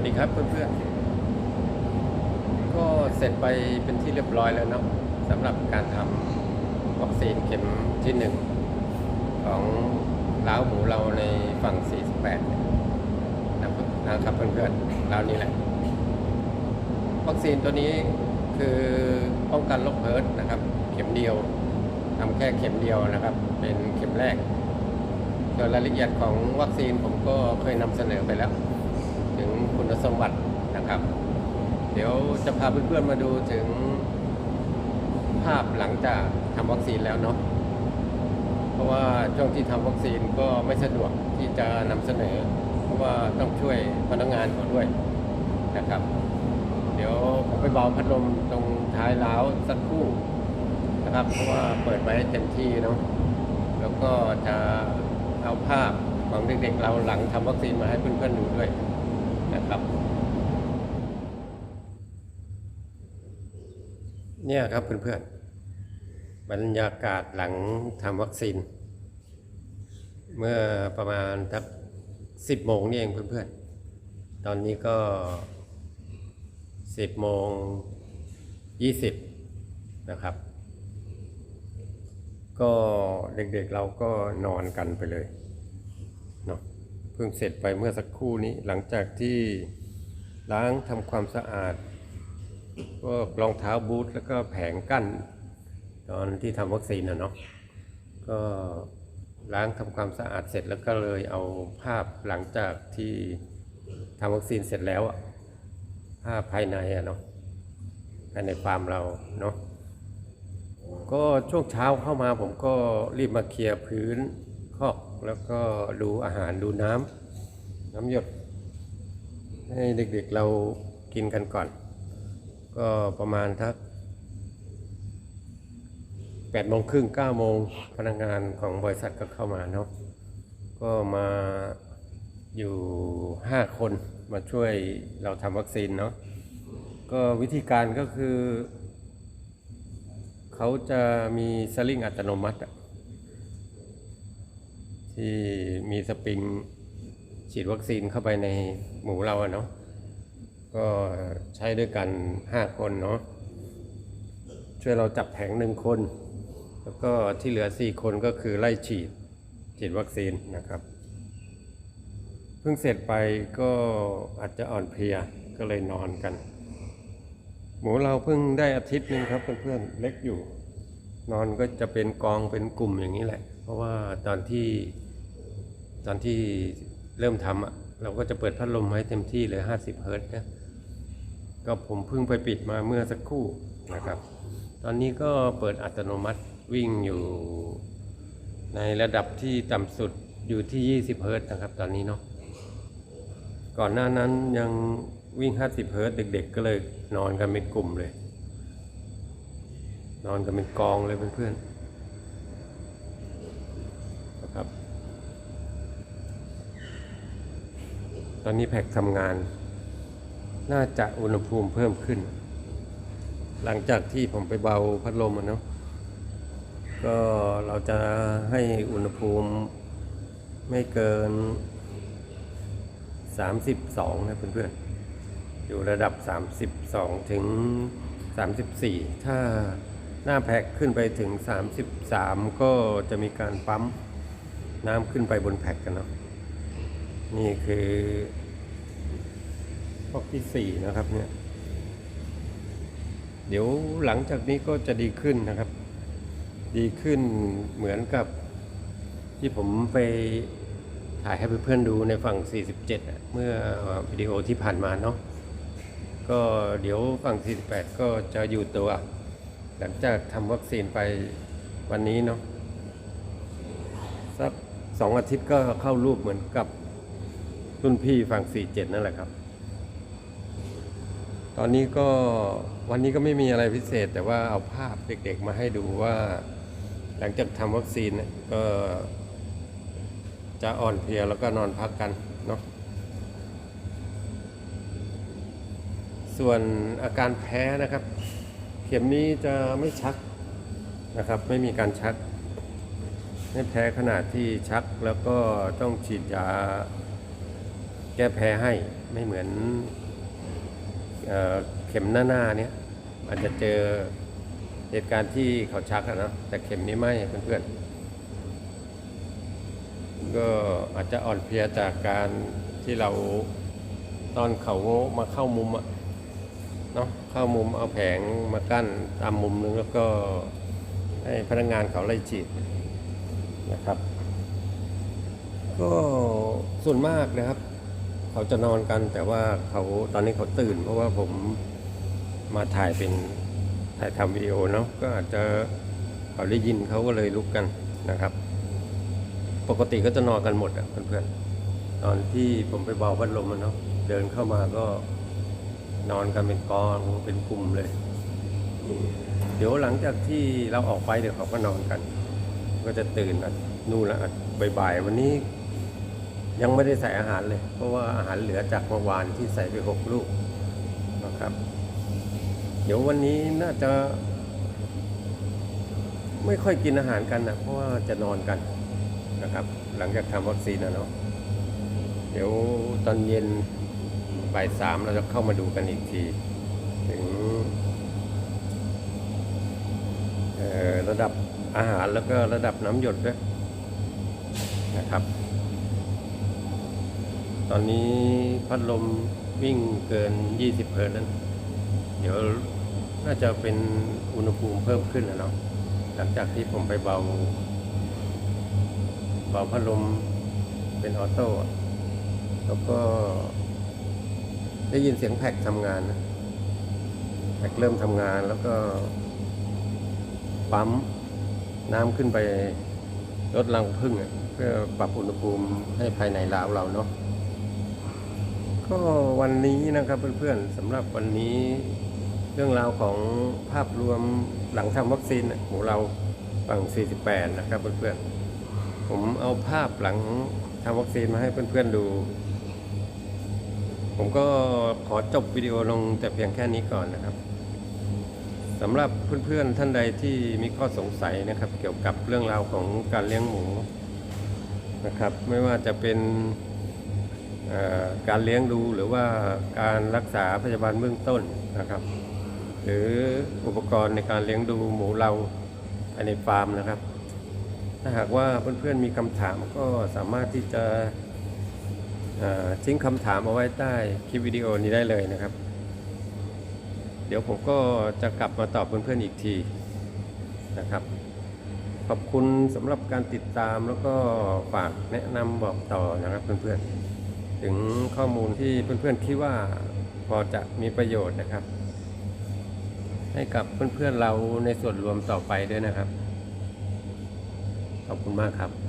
วัสดีครับเพื่อนๆ ก็เสร็จไปเป็นที่เรียบร้อยแล้วเนาะสำหรับการทำวัคซีนเข็มที่หนึ่งของล้าวหมูเราในฝั่ง 48เนี่ยนะครับนะครับเพื่อนๆล้าวนี้แหละ วัคซีนตัวนี้คือป้องกันโรคเพิร์ดนะครับ เข็มเดียวทำแค่เข็มเดียวนะครับ เป็นเข็มแรกส่วนรายละเอียดของวัคซีนผมก็เคยนำเสนอไปแล้ว คุณสมบัตินะครับ เดี๋ยวจะพาเพื่อนๆมาดูถึงภาพหลังจากทำวัคซีนแล้วเนาะเพราะว่าช่วงที่ทำวัคซีนก็ไม่สะดวกที่จะนำเสนอ เพราะว่าต้องช่วยพนักงานเขาด้วยนะครับ เดี๋ยวผมไปเบาพัดลมตรงท้ายล้าวสักครู่นะครับ เพราะว่าเปิดไว้เต็มที่เนาะแล้วก็จะเอาภาพของเด็กๆเราหลังทำวัคซีนมาให้เพื่อนๆดูด้วย นะครับเนี่ยครับเพื่อนๆบรรยากาศหลังทำวัคซีน เมื่อประมาณทักสิบโมงนี่เองเพื่อนๆ ตอนนี้ก็สิบโมงยี่สิบนะครับ ก็เด็กๆเราก็นอนกันไปเลย พิ่งเสร็จไปเมื่อสักครู่นี้หลังจากที่ล้างทำความสะอาดก็รองเท้าบูทแล้วก็แผงกั้น ตอนที่ทำวัคซีนนะเนาะก็ล้างทำความสะอาดเสร็จแล้วก็เลยเอาภาพหลังจากที่ทำวัคซีนเสร็จแล้วภาพภายในอะเนาะภายในฟาร์มเราเนาะก็ช่วงเช้าเข้ามาผมก็รีบมาเคลียร์พื้นคอก แล้วก็ดูอาหารดูน้ำน้ำหยด ให้เด็กๆเรากินกันก่อน ก็ประมาณทักแปดโมงครึ่งเก้าโมงพนักงานของบริษัทก็เข้ามาเนาะก็มาอยู่ห้าคนมาช่วยเราทำวัคซีนเนาะก็วิธีการก็คือ เขาจะมีสลิงอัตโนมัติ ที่มีสปริงฉีดวัคซีนเข้าไปในหมูเราอะเนาะก็ใช้ด้วยกัน 5 คนเนาะช่วยเราจับแผงหนึ่งคน แล้วก็ที่เหลือ 4 คนก็คือไล่ฉีดฉีดวัคซีนนะครับเพิ่งเสร็จไปก็อาจจะอ่อนเพลียก็เลยนอนกัน หมูเราเพิ่งได้อาทิตย์หนึงครับเพื่อนๆเล็กอยู่ นอนก็จะเป็นกองเป็นกลุ่มอย่างนี้แหละ ราะว่าตอนที่ตอนที่เริ่มทำอะเราก็จะเปิดพัดลมให้เต็มที่เลย50เฮิร์ตนะก็ผมเพิ่งไปปิดมาเมื่อสักครู่นะครับ ตอนนี้ก็เปิดอัตโนมัติวิ่งอยู่ในระดับที่ต่ำสุดอยู่ที่ 20เฮิร์ตนะครับตอนนี้เนาะก่อนหน้านั้นยังวิ่ง 50เฮิร์ตเด็ก ๆ ก็เลยนอนกันเป็นกลุ่มเลย นอนกันเป็นกองเลยเพื่อนๆนะครับ ตอนนี้แพ็กทำงาน น่าจะอุณหภูมิเพิ่มขึ้น หลังจากที่ผมไปเบาพัดลมอะเนาะก็เราจะให้อุณหภูมิไม่เกิน 32 นะเพื่อนๆ อยู่ระดับ 32 ถึง 34 ถ้าหน้าแพ็คขึ้นไปถึง 33 ก็จะมีการปั๊มน้ำขึ้นไปบนแพ็คกันเนาะ นี่คือพวกที่4นะครับเนี่ย เดี๋ยวหลังจากนี้ก็จะดีขึ้นนะครับ ดีขึ้นเหมือนกับที่ผมไปถ่ายให้เพื่อนๆดูในฝั่ง 47 เมื่อวิดีโอที่ผ่านมาเนาะ ก็เดี๋ยวฝั่ง 48 ก็จะอยู่ตัว หลังจากทำวัคซีนไปวันนี้เนาะสักสองอาทิตย์ก็เข้ารูปเหมือนกับ รุ่นพี่ฝั่ง47นั่นแหละครับ ตอนนี้ก็วันนี้ก็ไม่มีอะไรพิเศษ แต่ว่าเอาภาพเด็กๆมาให้ดูว่า หลังจากทำวัคซีนก็จะอ่อนเพลียแล้วก็นอนพักกันเนาะส่วนอาการแพ้นะครับ เข็มนี้จะไม่ชักนะครับ ไม่มีการชักไม่แพ้ขนาดที่ชักแล้วก็ต้องฉีดยา ก้แพ้ให้ไม่เหมือนเอเข็มหน้าหน้าๆเนี้ยอาจจะเจอเหตุการณ์ที่เขาชักอะนะแต่เข็มนี้ไม่เพื่อนๆก็อาจจะอ่อนเพลียจากการที่เราตอนเขามาเข้ามุมอะเนาะเข้ามุมเอาแผงมากั้นตามมุมนึงแล้วก็ให้พนักงานเขาไล่ฉีดนะครับ ก็ส่วนมากนะครับ เขาจะนอนกัน แต่ว่าเขาตอนนี้เขาตื่น เพราะว่าผมมาถ่ายเป็นถ่ายทำวิดีโอเนาะก็อาจจะเขาได้ยินเขาก็เลยลุกกันนะครับ ปกติก็จะนอนกันหมดอะเพื่อนๆตอนที่ผมไปเบาพัดลมมันเนาะเดินเข้ามาก็นอนกันเป็นกองเป็นกลุ่มเลย เดี๋ยวหลังจากที่เราออกไปเดี๋ยวเขาก็นอนกัน ก็จะตื่นอะนู่นละบ่ายๆวันนี้ ยังไม่ได้ใส่อาหารเลย เพราะว่าอาหารเหลือจากเมื่อวานที่ใส่ไปหกลูกนะครับ เดี๋ยววันนี้น่าจะ ไม่ค่อยกินอาหารกันนะเพราะว่าจะนอนกันนะครับ หลังจากทำวัคซีนนะเนาะเดี๋ยวตอนเย็นบ่ายสามเราจะเข้ามาดูกันอีกที ถึงระดับอาหารแล้วก็ระดับน้ำหยดด้วยนะครับ ตอนนี้พัดลมวิ่งเกิน 20 เฮิร์ตแล้วเดี๋ยวน่าจะเป็นอุณหภูมิเพิ่มขึ้นนะเนาะหลังจากที่ผมไปเบา เบาพัดลมเป็นออโต้แล้วก็ได้ยินเสียงแพ็กทำงานนะแพ็กเริ่มทำงานแล้วก็ปั๊มน้ำขึ้นไปลดรังผึ้งเพื่อปรับอุณหภูมิให้ภายในราวเราเนาะ ก็วันนี้นะครับเพื่อนๆสำหรับวันนี้เรื่องราวของภาพรวมหลังทำวัคซีนของเราฝั่ง 48 นะครับเพื่อนๆผมเอาภาพหลังทำวัคซีนมาให้เพื่อนๆดู ผมก็ขอจบวิดีโอลงแต่เพียงแค่นี้ก่อนนะครับสำหรับเพื่อนๆท่านใดที่มีข้อสงสัยนะครับ เกี่ยวกับเรื่องราวของการเลี้ยงหมูนะครับ ไม่ว่าจะเป็น การเลี้ยงดูหรือว่าการรักษาพยาบาลเบื้องต้นนะครับ หรืออุปกรณ์ในการเลี้ยงดูหมูเราภายในฟาร์มนะครับ ถ้าหากว่าเพื่อนๆมีคำถามก็สามารถที่จะเอ่อทิ้งคำถามเอาไว้ใต้คลิปวิดีโอนี้ได้เลยนะครับ เดี๋ยวผมก็จะกลับมาตอบเพื่อนๆอีกทีนะครับขอบคุณสำหรับการติดตามแล้วก็ฝากแนะนำบอกต่อนะครับเพื่อนๆ ถึงข้อมูลที่เพื่อนๆคิดว่าพอจะมีประโยชน์นะครับ ให้กับเพื่อนๆเราในส่วนรวมต่อไปด้วยนะครับ ขอบคุณมากครับ